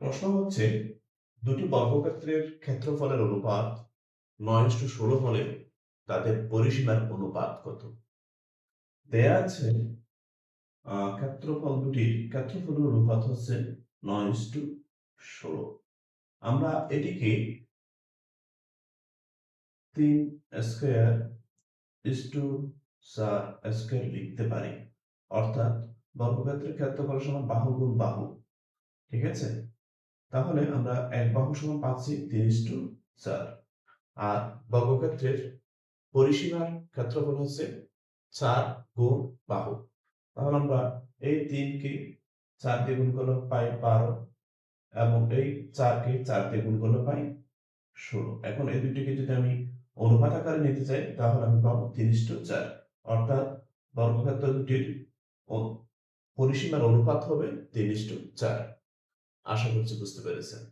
প্রশ্ন হচ্ছে, দুটি বর্গক্ষেত্রের ক্ষেত্রফলের অনুপাত নয় ইস্টু ষোলো হলে তাদের পরিসীমার অনুপাত কত? দেয়া আছে ক্ষেত্রফল দুটির ক্ষেত্রফলের অনুপাত হচ্ছে নয় ইস্টু ষোলো। আমরা এটিকে তিন স্কোয়ার ইস্টু চার স্কোয়ার লিখতে পারি। অর্থাৎ বর্গক্ষেত্রের ক্ষেত্রফল সমান বাহু গুণ বাহু। ঠিক আছে? তাহলে আমরা এক বাহু সমান পাচ্ছি তিরিশ টু চার। আর বর্গক্ষেত্রের পরিসীমার ক্ষেত্রফল হচ্ছে চার গুণ বাহু। তাহলে আমরা এই তিনকে চার দিয়ে গুণ করলে পাই বারো এবং এই চারকে চার দিয়ে গুণ করলে পাই ষোলো। এখন এই দুটিকে যদি আমি অনুপাত আকারে নিতে চাই, তাহলে আমি পাবো তিন টু চার। অর্থাৎ বর্গক্ষেত্র দুটির পরিসীমার অনুপাত হবে তিন টু চার। আশা করছি বুঝতে পেরেছেন।